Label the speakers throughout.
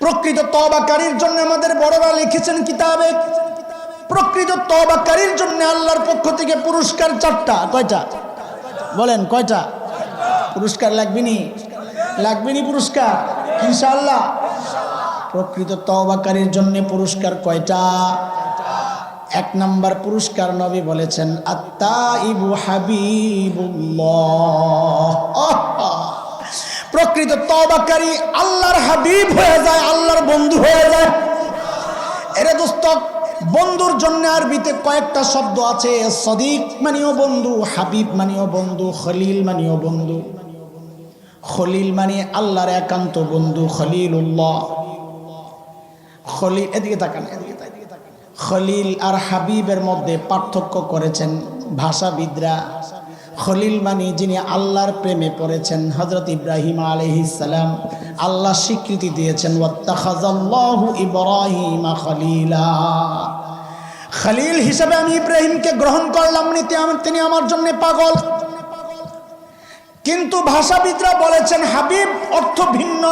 Speaker 1: প্রকৃত তবাকারীর জন্য আমাদের বড়রা লিখেছেন কিতাবে। প্রকৃত তবাকারীর জন্য আল্লাহর পক্ষ থেকে পুরস্কার চারটা। কয়টা? বলেন, কয়টা? পুরস্কার লাগবেনি লাগবেনি পুরস্কার? ইনশাআল্লাহ। প্রকৃত তবাকারীর জন্য পুরস্কার কয়টা? এক নাম্বার পুরস্কার নবী বলেছেন আত্মা ইবু হাবিবুল্লাহ! প্রকৃত তবাকারী আল্লাহর হাবিব হয়ে যায়, আল্লাহর বন্ধু হয়ে যায়। এরে দোস্ত, বন্ধুর জন্য আরবিতে কয়েকটা শব্দ আছে। সদিক মানিও বন্ধু, হাবিব মানিও বন্ধু, খলিল মানিও বন্ধু। খলিল মানে আল্লাহর একান্ত বন্ধু খলিল, এদিকে তাকান এদিকে তাকান। খলিল আর হাবিবের মধ্যে পার্থক্য করেছেন ভাষাবিদরা। খলিল মানে যিনি আল্লাহর প্রেমে পড়েছেন হজরত ইব্রাহিম আলহিসাল্লাম আল্লাহ স্বীকৃতি দিয়েছেন, ওয়াত্তাখাযাল্লাহু ইব্রাহিমা খলিলা। খলিল হিসাবে আমি ইব্রাহিমকে গ্রহণ করলাম নিতে তিনি আমার জন্য পাগল। কিন্তু ভাষাবিদরা বলেছেন, হাবিব অর্থ ভিন্ন।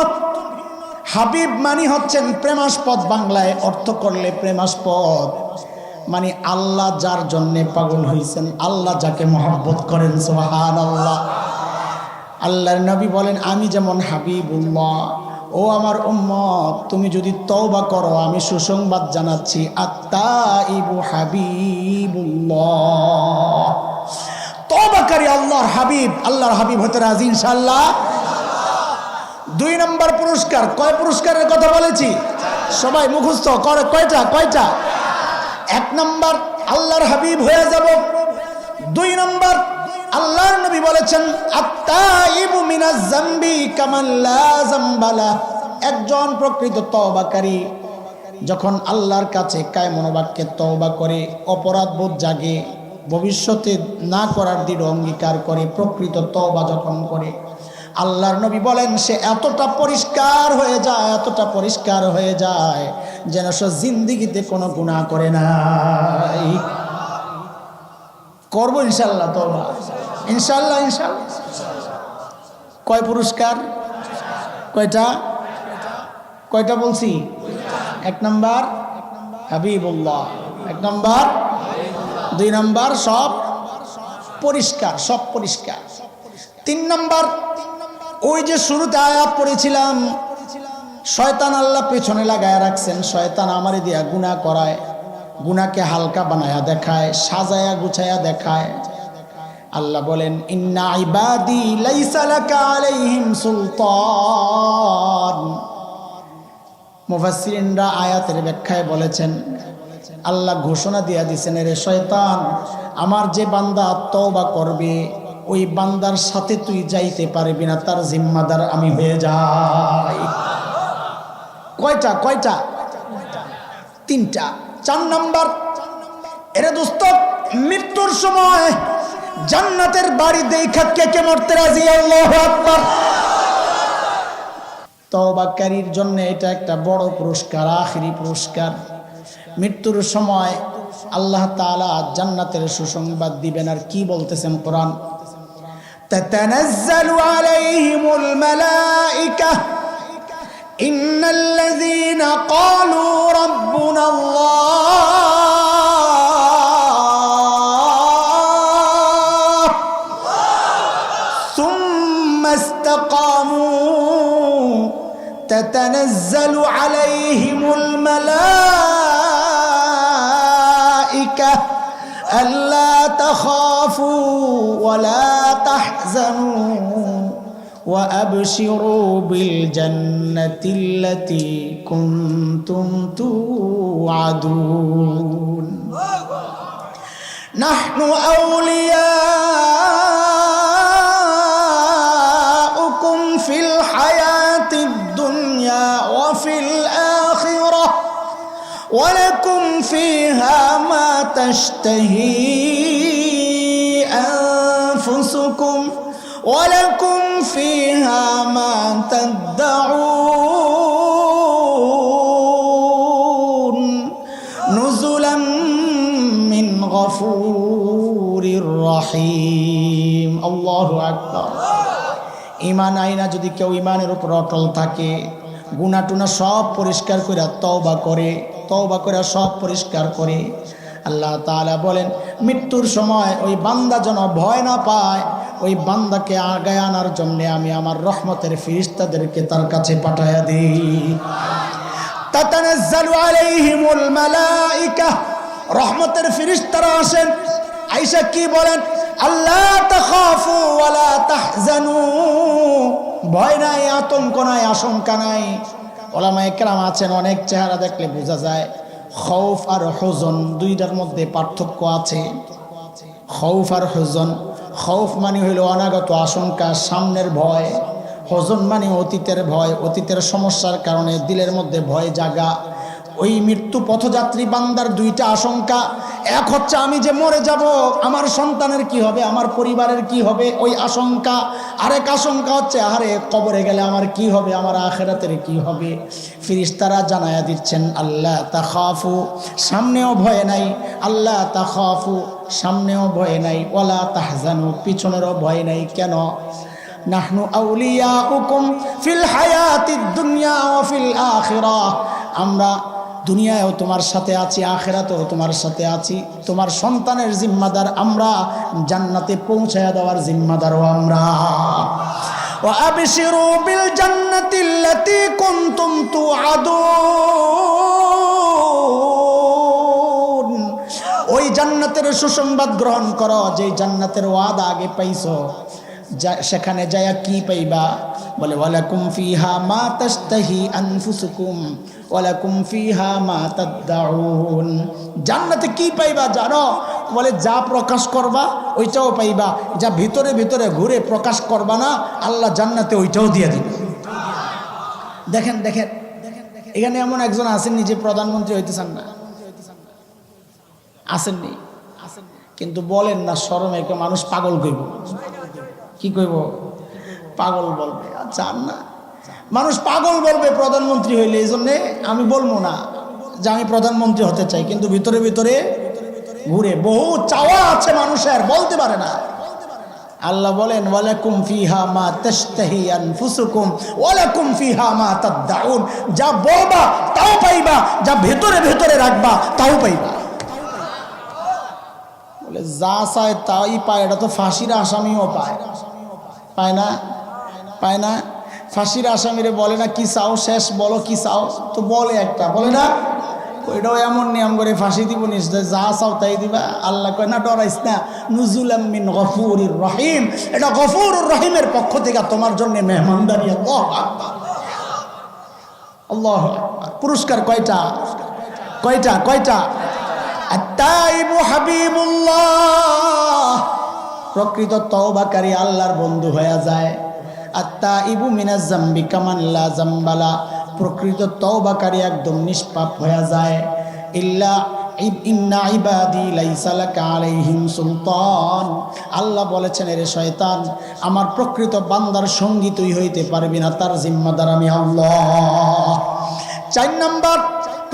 Speaker 1: হাবিব মানি হচ্ছেন প্রেমাস্পদ, বাংলায় অর্থ করলে প্রেমাস্পদ। মানে আল্লাহ যার জন্যে পাগল হয়েছেন আল্লাহ যাকে মহব্বত করেন সোহান আল্লাহ আল্লাহর নবী বলেন, আমি যেমন হাবিবুল্লাহ, ও আমার উম্মত, তুমি যদি তওবা করো, আমি সুসংবাদ জানাচ্ছি আত্মা ইবু হাবিবুল্লাহ। তবাকারী আল্লাহর হাবিব আল্লাহর হাবিব হতে রাজি ইনশাল্লাহ দুই নম্বর পুরস্কার, কয় পুরস্কারের কথা বলেছি? সবাই মুখস্থ করে কয়টা কয়টা? এক নম্বর, আল্লাহর হাবিব হয়ে যাব। দুই নম্বর, আল্লাহর নবী বলেছেন, আত্তাইবু মিনাজ জামবি কামান লা জামবালা। একজন প্রকৃত তওবাকারী যখন আল্লাহর কাছে কায় মনোবাক্যে তওবা করে অপরাধ বোধ জাগে, ভবিষ্যতে না করার দৃঢ় অঙ্গীকার করে, প্রকৃত তওবা যখন করে আল্লাহর নবী বলেন, সে এতটা পরিষ্কার হয়ে যায়, এতটা পরিষ্কার হয়ে যায় যেন সে জিন্দিগিতে কোনো গুণা করে নাই। করব ইনশাল্লাহ, তওবা। ইনশাল্লাহ ইনশাল্লাহ। কয় পুরস্কার? কয়টা? কয়টা বলছি? এক নাম্বার হাবিবুল্লাহ। এক নাম্বার দুই নাম্বার সব পরিষ্কার সব পরিষ্কার। তিন নাম্বার ওই যে শুরুতে আয়াত পড়েছিলাম, শয়তান আল্লাহ পেছনে লাগায় রাখছেন, শয়তান আমারে দিয়া গুণা করায় গুনাকে হালকা বানায়া দেখায়, সাজায়া গুছায়া দেখায়। আল্লাহ বলেন, ইন্না আয়াতের ব্যাখ্যায় বলেছেন, আল্লাহ ঘোষণা দিয়া দিছেন রে শয়তান, আমার যে বান্দা তওবা করবে ওই বান্দার সাথে তুই যাইতে পারবি না, তার জিম্মাদার আমি হয়ে যাই। কয়টা কয়টা? তিনটা। চার নাম্বার। এরে দোস্ত, মৃত্যুর সময় জান্নাতের বাড়ি দেখা কে কে মরতে রাজি? আল্লাহ আকবার। তওবাকারীর জন্য এটা একটা বড় পুরস্কার, আখিরি পুরস্কার। মৃত্যুর সময় আল্লাহ তাআলা জান্নাতের সুসংবাদ দিবেন, আর কি বলতেছেন কোরআন? تتنزل عليهم الملائكة. إن الذين قالوا ربنا الله ثم استقاموا تتنزل عليهم الملائكة. ألا تخافوا ولا تحزنوا وأبشروا بالجنة التي كنتم توعدون. نحن أولياؤكم في الحياة الدنيا وفي الآخرة ولكم فيها ما تشتهي أنفسكم ولكم فيها ما تدعون نزلا من غفور رحيم الله أكبر ইমান আইনা যদি কেউ ইমানের উপর অটল থাকে গুনা টুনা সব পরিষ্কার করে তওবা করে তওবা করে সব পরিষ্কার করে আল্লাহ তাআলা বলেন মৃত্যুর সময় ওই বান্দা যেন ভয় না পায় ওই বান্দাকে আগায় আনার জন্য আমি আমার রহমতের ফিরিস্তাদেরকে তার কাছে পাঠাইয়া দিই। রহমতের ফিরিস্তারা আয়েশা কি বলেন? ভয় নাই, আতঙ্ক নাই, আশঙ্কা নাই। আছেন, অনেক চেহারা দেখলে বোঝা যায়, খৌফ আর হজন দুইটার মধ্যে পার্থক্য আছে। খৌফ আর হজন খৌফ মানে হইল অনাগত আশঙ্কা, সামনের ভয় হজন মানে অতীতের ভয়, অতীতের সমস্যার কারণে দিলের মধ্যে ভয় জাগা। ওই মৃত্যু পথযাত্রী বান্দার দুইটা আশঙ্কা, এক হচ্ছে আমি যে মরে যাব, আমার সন্তানের কি হবে, আমার পরিবারের কি হবে, ওই আশঙ্কা। আরেক আশঙ্কা হচ্ছে আরে কবরে গেলে আমার কি হবে, আমার আখেরাতের কি হবে? ফিরিস্তারা জানায়া দিচ্ছেন আল্লাহ তা খাফু সামনেও ভয় নাই আল্লাহ তা খাফু সামনেও ভয় নাই ওলা তাহজানু, পিছনেরও ভয় নাই, কেন? নাহনু আউলিয়া হুকুম ফিল হায়াতি দুনিয়া ও ফিল আখিরা। আমরা দুনিয়ায়ও তোমার সাথে আছি, আখেরাতেও তোমার সাথে আছি। তোমার সন্তানের জিম্মাদার আমরা, জান্নাতে পৌঁছায় দেওয়ার জিম্মাদারও আমরা। ও আবিসিরু বিল জান্নাতিল্লাতি কুনতুম তুআদুন। ওই জান্নাতের সুসংবাদ গ্রহণ করো যে জান্নাতের ওয়াদা আগে পাইছো। সেখানে যায়া কি পাইবা? বলে, ওয়ালাকুম ফিহা মা তাস্তাহি আনফুসুকুম, ওয়ালাকুম ফিহা মা তাদদাউন। জান্নাতে কি পাইবা জানো? বলে, যা প্রকাশ করবা, ওইটাও পাইবা। যা ভিতরে ভিতরে ঘুরে প্রকাশ করবা না, আল্লাহ জান্নাতে ওইটাও দিয়ে দিবে। দেখেন দেখেন এখানে এমন একজন আসেননি যে প্রধানমন্ত্রী হইতে চান না। আসেননি। কিন্তু বলেন না শরমে কেউ মানুষ পাগল কইব। কি কইব? পাগল বলবে। আর চান না। মানুষ পাগল বলবে প্রধানমন্ত্রী হইলে এই জন্যে আমি বলব না যে আমি প্রধানমন্ত্রী হতে চাই কিন্তু ভিতরে ভিতরে ঘুরে বহু চাওয়া আছে মানুষের বলতে পারে না। আল্লাহ বলেন ওয়ালাকুম ফিহা মা তাশতাহি আনফুসুকুম ওয়ালাকুম ফিহা মা তাদদাউন যা বলবা তাও পাইবা যা ভেতরে ভেতরে রাখবা তাও পাইবা। যা চায় তাই পায়। এটা তো ফাঁসির আসামিও পায়। পায় না? পায় না? ফাঁসির আসামিরে বলে না, কি চাও? শেষ বলো, কি চাও? তো বলে একটা, বলে না? ওইটাও এমন নিয়ম করে ফাঁসি দিব নিস যে চাও তাই দিবা। আল্লাহ কয়, না, ডরাইস না। নুজুল মিন গফুর রহিম। এটা গফুর রহিমের পক্ষ থেকে তোমার জন্য মেহমানদারি। আল্লাহ পুরস্কার কয়টা? কয়টা? কয়টা? প্রকৃত তওবাকারী আল্লাহর বন্ধু হয়ে যায়। আত্মা ইবু মিনাজ জাম্বি কামাল্লা জাম্বালা। প্রকৃত তওবাকারী একদম নিষ্পাপ হয়ে যায়। ইল্লা আল্লাহ বলেছেন, এরে শয়তান, আমার প্রকৃত বান্দার সঙ্গী তুই হইতে পারবি না, তার জিম্মাদার আমি আল্লাহ। চার নাম্বার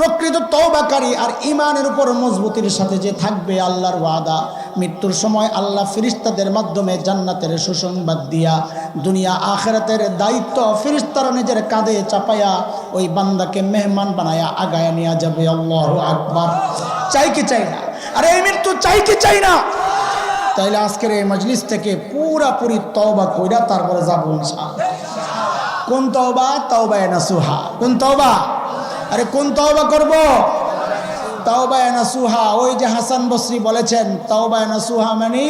Speaker 1: প্রকৃত তওবাকারী আর ইমানের উপর মজবুতির সাথে যে থাকবে আল্লাহর ওয়াদা, মৃত্যুর সময় আল্লাহ ফিরিস্তাদের মাধ্যমে জান্নাতের সুসংবাদ দিয়া, দুনিয়া আখেরাতের দায়িত্ব ফিরিস্তারা নিজের কাঁধে চাপায়া ওই বান্দাকে মেহমান বানায়া আগায় নিয়ে যাবে। আল্লাহ আকবার। চাই কি চাই না? আরে এই মৃত্যু চাই কি চাই না? তাইলে আজকের এই মজলিস থেকে পুরাপুরি তওবা কইরা তারপরে যাব কোন তওবা? তওবা নাসুহা। কোন তওবা? আরে কোন তওবা করব? তওবা নাসুহা। ওই যে হাসান বসরি বলেছেন, তওবা নাসুহা মানে?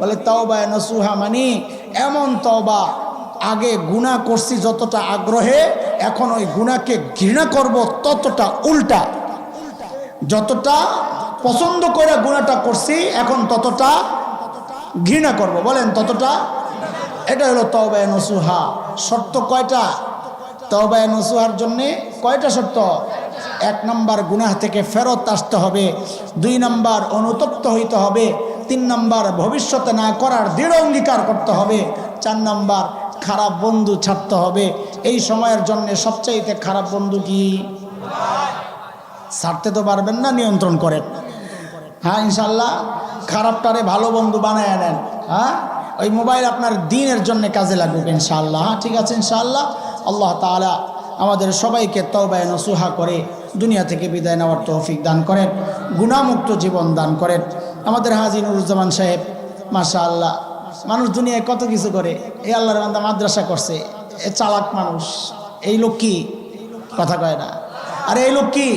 Speaker 1: বলে, তওবা নাসুহা মানে? এমন তওবা, আগে গুনাহ করছি যতটা আগ্রহে, এখন ওই গুনাহকে ঘৃণা করব ততটা উল্টা। যতটা পছন্দ করে গুণাটা করছি, এখন ততটা ঘৃণা করব। বলেন, ততটা? এটা হলো তওবায় নসুহা। শর্ত কয়টা? তওবায় নসুহার জন্যে কয়টা শর্ত? এক নম্বর গুনাহ থেকে ফেরত আসতে হবে, দুই নম্বর অনুতপ্ত হইতে হবে, তিন নম্বর ভবিষ্যতে না করার দৃঢ় অঙ্গীকার করতে হবে, চার নম্বর খারাপ বন্ধু ছাড়তে হবে। এই সময়ের জন্য সবচাইতে খারাপ বন্ধু কি? ছাড়তে তো পারবেন না, নিয়ন্ত্রণ করেন। হ্যাঁ ইনশাল্লাহ খারাপটারে ভালো বন্ধু বানায় নেন। হ্যাঁ ওই মোবাইল আপনার দিনের জন্য কাজে লাগুক ইনশাল্লাহ হ্যাঁ ঠিক আছে ইনশাল্লাহ আল্লাহ তাআলা আমাদের সবাইকে তওবায় নসুহা করে দুনিয়া থেকে বিদায় নেওয়ার তৌফিক দান করেন গুণামুক্ত জীবন দান করেন। আমাদের হাজি নুরুজ্জামান সাহেব মাশা আল্লাহ মানুষ দুনিয়ায় কত কিছু করে এই আল্লাহর বান্দা মাদ্রাসা করছে, এ চালাক মানুষ, এই লোক কি? কথা কয় না। আর এই লোক কি?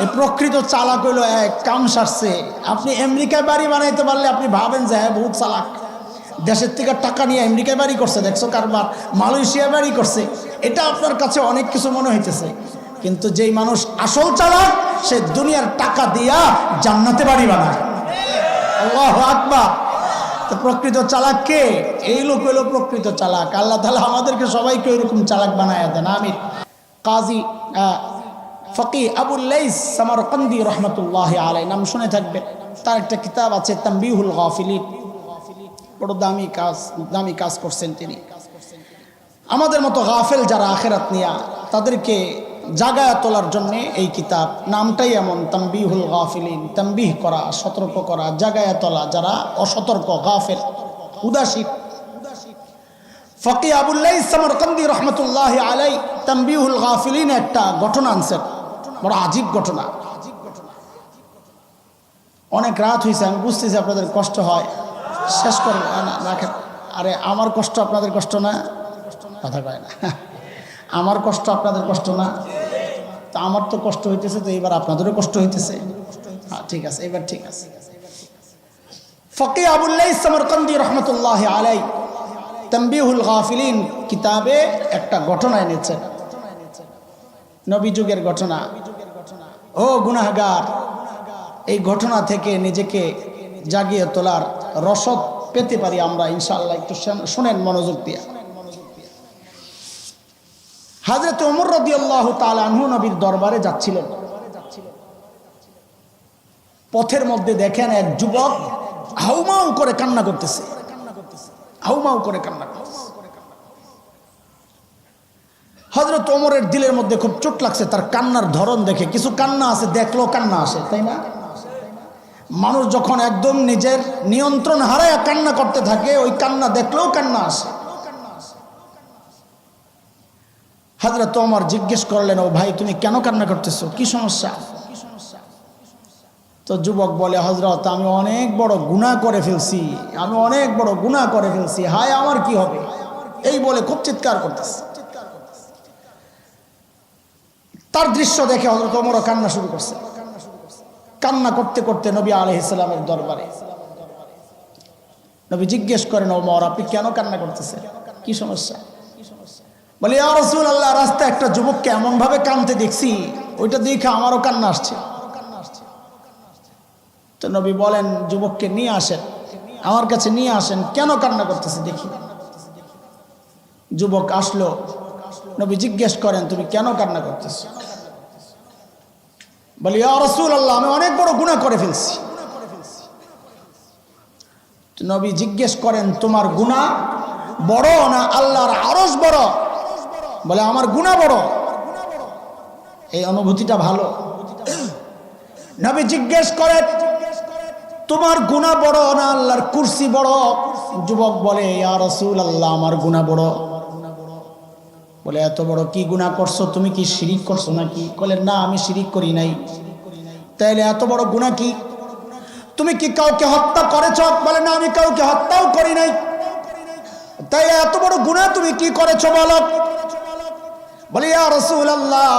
Speaker 1: এই প্রকৃত চালাক হইল এক, কাম সারছে। আপনি আমেরিকায় বাড়ি বানাইতে পারলে আপনি ভাবেন যে হ্যাঁ বহুত চালাক। দেশের থেকে টাকা নিয়ে আমেরিকায় বাড়ি করছে, দেখছ কারবার? মালয়েশিয়া বাড়ি করছে। এটা আপনার কাছে অনেক কিছু মনে হইতেছে। কিন্তু যেই মানুষ আসল চালাক, সে দুনিয়ার টাকা দিয়া জান্নাতে বাড়ি বানায়। আল্লাহ আকবার। তো প্রকৃত চালাক কে? এই লোক হলো প্রকৃত চালাক। আল্লাহ তালা আমাদেরকে সবাইকে এরকম চালাক বানায় দেন। আমি কাজী ফকি আবুল্লাইস সামারকান্দি রহমতুল্লাহ আলাই নাম শুনে থাকবেন। তার একটা কিতাব আছে, তাম্বিহুল গাফিলিন। বড় দামি কাজ দামি কাজ করছেন তিনি। আমাদের মতো গাফেল যারা আখেরাত নিয়া, তাদেরকে জাগায়া তোলার জন্য এই কিতাব, নামটাই এমন তাম্বিহুল গাফিলিন তাম্বিহ করা, সতর্ক করা, জাগায়া তোলা, যারা অসতর্ক, গাফেল, উদাসীন। ফকি আবুল্লাহ সামরকন্দি রহমতুল্লাহ আলাই তাম্বিহুল গাফিলিন একটা ঘটনা আনছেন বড় আজীব ঘটনা। অনেক রাত হয়েছে আমি বুঝতেছি আপনাদের কষ্ট হয়। শেষ করে না রাখেন আরে আমার কষ্ট আপনাদের কষ্ট না। কথা কয় না। আমার কষ্ট আপনাদের কষ্ট না? তা আমার তো কষ্ট হইতেছে, তো এবার আপনাদেরও কষ্ট হইতেছে। হ্যাঁ ঠিক আছে এবার ঠিক আছে। ফকি আবুল্লাহ সামরকন্দি রহমতুল্লাহ আলাই তম্বিহুল গাফিলিন কিতাবে একটা ঘটনা এনেছেন নবী যুগের ঘটনা। ও গুনাহগার, এই ঘটনা থেকে নিজেকে জাগিয়ে তোলার রসদ পেতে পারি আমরা, ইনশাআল্লাহ। একটু শোন- শোনেন মনোযোগ দিয়ে। হাজরত ওমর রদি আল্লাহ আনহু নবীর দরবারে যাচ্ছিলেন। পথের মধ্যে দেখেন এক যুবক হাউমাউ করে কান্না করতেছে। হাউমাউ করে কান্না করতেছে। হজরত ওমরের দিলের মধ্যে খুব চোট লাগছে, তার কান্নার ধরন দেখে। কিছু কান্না আছে দেখল কান্না আসে, তাই না? মানুষ যখন একদম নিজের নিয়ন্ত্রণ হারায় কান্না করতে থাকে, ওই কান্না দেখলেও কান্না আসে। হাজরত ওমর জিজ্ঞেস করলেন, ও ভাই, তুমি কেন কান্না করতেছো? কি সমস্যা? তো যুবক বলে হজরত আমি অনেক বড় গুণা করে ফেলছি, আমি অনেক বড় গুণা করে ফেলছি, হায়, আমার কি হবে? এই বলে খুব চিৎকার করতেছে। তার দৃশ্য দেখে হজরত ওমরও কান্না শুরু করছে। কান্না করতে করতে নবী আলহ ইসলামের দরবারে নবী জিজ্ঞেস করেন, ওমর, আপনি কেন কান্না করতেছেন? কি সমস্যা? বলে, ইয়া রসুল আল্লাহ রাস্তায় একটা যুবককে এমন ভাবে কানতে দেখছি, ওইটা দেখে আমারও কান্না আসছে। তো নবী বলেন, যুবককে নিয়ে আসেন, আমার কাছে নিয়ে আসেন, কেন কান্না করতেছে দেখি। যুবক আসলো, নবী জিজ্ঞেস করেন, তুমি কেন কান্না করতেছ? বলি, ইয়া রসুল আল্লাহ আমি অনেক বড় গুণা করে ফেলছি। নবী জিজ্ঞেস করেন, তোমার গুণা বড় না আল্লাহর আরস বড়? বলে, আমার গুণা বড়। এই অনুভূতিটা ভালো। নবী জিজ্ঞেস করেন, তোমার গুণা বড় না আল্লাহর কুরসি বড়? যুবক বলে রসুল আল্লাহ আমার গুণা বড়। বলে, এত বড় কি গুণা করছ? তুমি কি শিরিক করছ নাকি? বলে, না, আমি শিরিক করি নাই। তাইলে এত বড় গুণা কি? তুমি কি কাউকে হত্যা করেছ? বলে, না, আমি কাউকে হত্যাও করি নাই। তাই এত বড় গুণা তুমি কি করেছ বলো? বলে, ইয়া রসুল আল্লাহ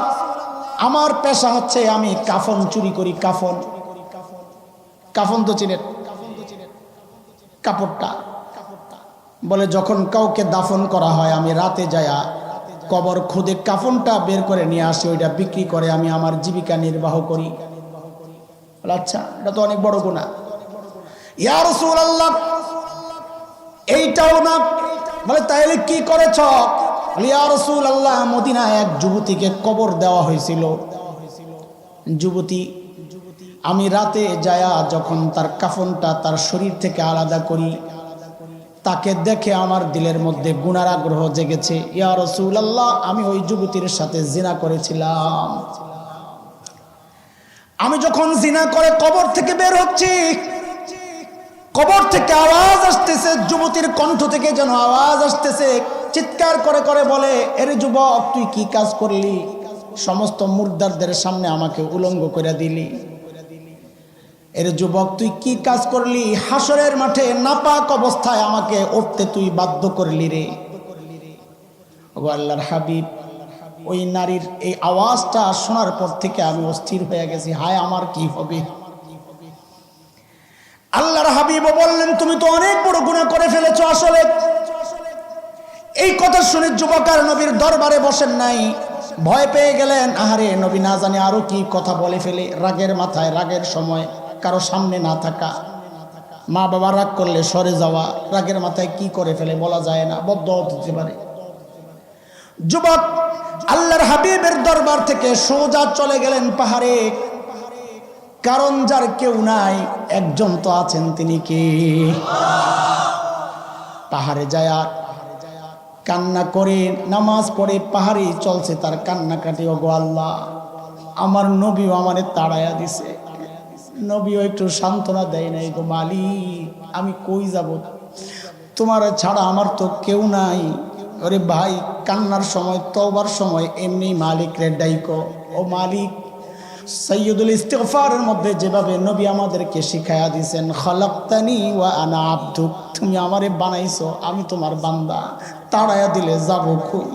Speaker 1: আমার পেশা হচ্ছে আমি কাফন চুরি করি, কাফন। কাফন তো চিনেন? কাপড়টা। বলে, যখন কাউকে দাফন করা হয়, আমি রাতে যায়া কবর খুদে কাফনটা বের করে নিয়ে আসি, ওইটা বিক্রি করে আমি আমার জীবিকা নির্বাহ করি। আচ্ছা এটা তো অনেক বড় গুণা ইয়া রাসূলুল্লাহ, এইটাও না? বলে, তাইলে কি করেছ? বলে, ইয়া রাসূলুল্লাহ মদিনায় এক যুবতীকে কবর দেওয়া হয়েছিল। যুবতী আমি রাতে যায়া যখন তার কাফনটা তার শরীর থেকে আলাদা করি তাকে দেখে আমার দিলের মধ্যে গুণার আগ্রহ জেগেছে। ইয়া রসুল আল্লাহ আমি ওই যুবতীর সাথে জিনা করেছিলাম। আমি যখন জিনা করে কবর থেকে বের হচ্ছি কবর থেকে আওয়াজ আসতেছে যুবতীর কণ্ঠ থেকে যেন আওয়াজ আসতেছে। চিৎকার করে করে বলে, এর যুবক, তুই কি কাজ করলি? সমস্ত মুর্দারদের সামনে আমাকে উলঙ্গ করে দিলি। এর যুবক, তুই কি কাজ করলি? হাসরের মাঠে নাপাক অবস্থায় আমাকে উঠতে তুই বাধ্য করলি রে। আল্লাহর হাবিব, ওই নারীর এই আওয়াজটা শোনার পর থেকে আমি অস্থির হয়ে গেছি। হায়, আমার কি হবে? আল্লাহর হাবিব বললেন, তুমি তো অনেক বড় গুণা করে ফেলেছো আসলে। এই কথা শুনে যুবক আর নবীর দরবারে বসেন নাই। ভয় পেয়ে গেলেন, আহারে নবী না জানে আরও কি কথা বলে ফেলে। রাগের মাথায়, রাগের সময় কারও সামনে না থাকা। মা বাবা রাগ করলে সরে যাওয়া, রাগের মাথায় কি করে ফেলে বলা যায় না বদ্ধ হতে পারে। যুবক, আল্লাহর হাবিবের দরবার থেকে সোজা চলে গেলেন পাহাড়ে। কারণ যার কেউ নাই, একজন তো আছেন তিনি কি? পাহাড়ে যায় কান্না করে, নামাজ পড়ে, পাহাড়ে চলছে তার কান্নাকাটি ও গো আল্লাহ। আমার নবীও আমারে তাড়াইয়া দিছে। নবীও একটু সান্ত্বনা দেয় নাই গো মালিক, আমি কই যাব? তোমার ছাড়া আমার তো কেউ নাই। ওরে ভাই, কান্নার সময় তবার সময় এমনি মালিক রে ডাইকো। ও মালিক সৈয়দুল ইস্তেফারের মধ্যে যেভাবে নবী আমাদেরকে শিখাইয়া দিয়েছেন, খলক্তানি ওয়া আনা আব্দুক তুমি আমারে বানাইছো, আমি তোমার বান্দা তাড়াইয়া দিলে যাব কই?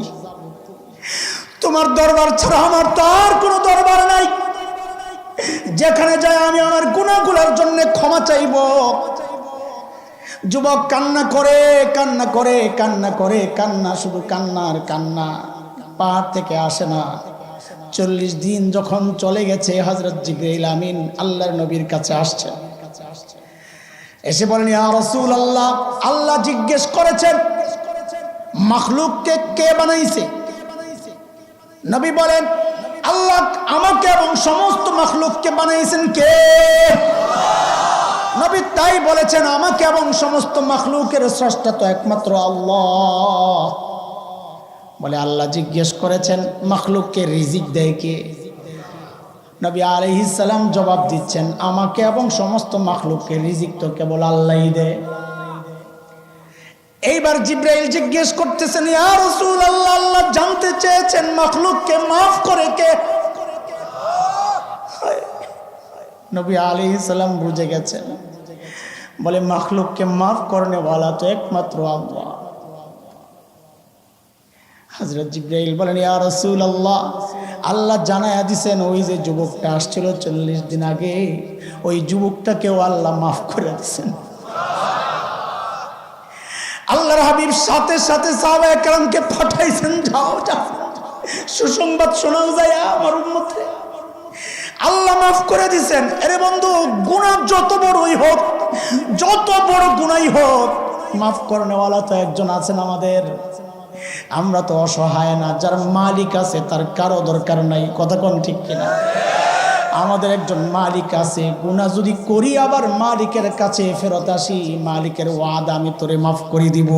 Speaker 1: তোমার দরবার ছাড়া আমার তো আর কোনো দরবার নাই। যেখানে যায় আমি আমার গুণাগুলোর জন্য ক্ষমা চাইব। যুবক কান্না করে কান্না করে কান্না করে, কান্না, শুধু কান্নার কান্না। পাহাড় থেকে আসে না। চল্লিশ দিন যখন চলে গেছে হজরত জিব্রাইল আমিন, আল্লাহর নবীর কাছে আসছে। এসে বলেন রসুল আল্লাহ আল্লাহ জিজ্ঞেস করেছেন, মখলুককে কে বানাইছে? নবী বলেন, আল্লাহ আমাকে এবং সমস্ত মখলুককে বানাইছেন কে? নবী তাই বলেছেন, আমাকে এবং সমস্ত মখলুকের স্রষ্টা তো একমাত্র আল্লাহ। বলে আল্লাহ জিজ্ঞেস করেছেন, মখলুককে রিজিক দেয় কে? নবী আলহিসাল্লাম জবাব দিচ্ছেন, আমাকে এবং সমস্ত মখলুককে রিজিক তো কেবল আল্লাহই দেয়। এইবার জিব্রাইল জিজ্ঞেস করতেছেন, ইয়া আল্লাহ আল্লাহ জানতে চেয়েছেন মখলুককে মাফ করে কে? নবী সালাম বুঝে গেছেন, বলে, মখলুককে মাফ করনে वाला তো একমাত্র আল্লাহ। হযরত জিব্রাইল বলেন, ইয়া রাসূল আল্লাহ আল্লাহ জানায়া দিছেন, ওই যে যুবকটা আসছিল চল্লিশ দিন আগে, ওই যুবকটাকেও আল্লাহ মাফ করে দিছেন। আল্লাহর হাবিব সাথে সাথে সাহাবা পাঠাইছেন, যাও যাও, সুসংবাদ শোনাও যায় আমার উম্মতে। আল্লাহ মাফ করে দিছেন। আরে বন্ধু, গুনাহ যত বড়ই হোক, যত বড় গুনাই হোক, মাফ করনেওয়ালা তো একজন আছেন আমাদের। আমরা তো অসহায় না, যার মালিক আছে তার কারও দরকার নাই, কথা কোন ঠিক কিনা? আমাদের একজন মালিক আছে গুণা যদি করি আবার মালিকের কাছে ফেরত আসি, মালিকের ওয়াদা আমি তোরে মাফ করে দিব।